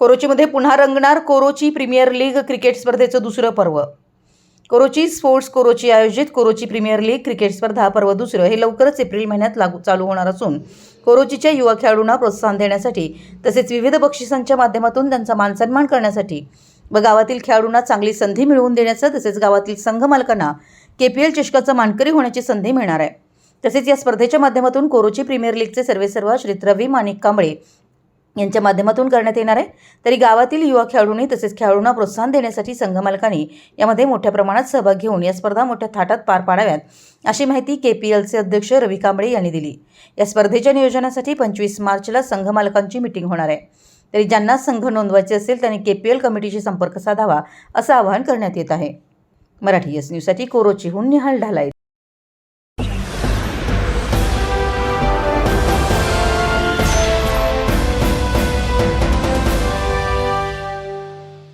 कोरोचीमध्ये पुन्हा रंगणार Korochi premier league cricket स्पर्धेचं दुसरं पर्व. कोरोची स्पोर्ट्स कोरोची आयोजित कोरोची प्रीमियर लीग क्रिकेट स्पर्धा पर्व दुसरं. हे लवकरच एप्रिल महिन्यात लागू चालू होणार असून कोरोचीच्या युवा खेळाडूंना प्रोत्साहन देण्यासाठी तसेच विविध बक्षिसांच्या माध्यमातून त्यांचा मानसन्मान करण्यासाठी व गावातील खेळाडूंना चांगली संधी मिळवून देण्याचं तसेच गावातील संघ मालकांना के पी एल चषकाचं मानकरी होण्याची संधी मिळणार आहे. तसेच या स्पर्धेच्या माध्यमातून कोरोची प्रीमियर लीगचे सर्वेसर्वा श्री रवी माणिक कांबळे यांच्या माध्यमातून करण्यात येणार आहे. तरी गावातील युवा खेळाडूंनी तसेच खेळाडूंना प्रोत्साहन देण्यासाठी संघ मालकांनी यामध्ये मोठ्या प्रमाणात सहभाग घेऊन या स्पर्धा मोठ्या थाटात पार पाडाव्यात अशी माहिती के पी एलचे अध्यक्ष रवी कांबळे यांनी दिली. या स्पर्धेच्या नियोजनासाठी पंचवीस मार्चला संघ मालकांची मिटिंग होणार आहे. तरी ज्यांना संघ नोंदवायचे असेल त्यांनी के पी एल कमिटीशी संपर्क साधावा असं आवाहन करण्यात येत आहे. मराठी एस न्यूजसाठी कोरोचीहून निहाल ढालाय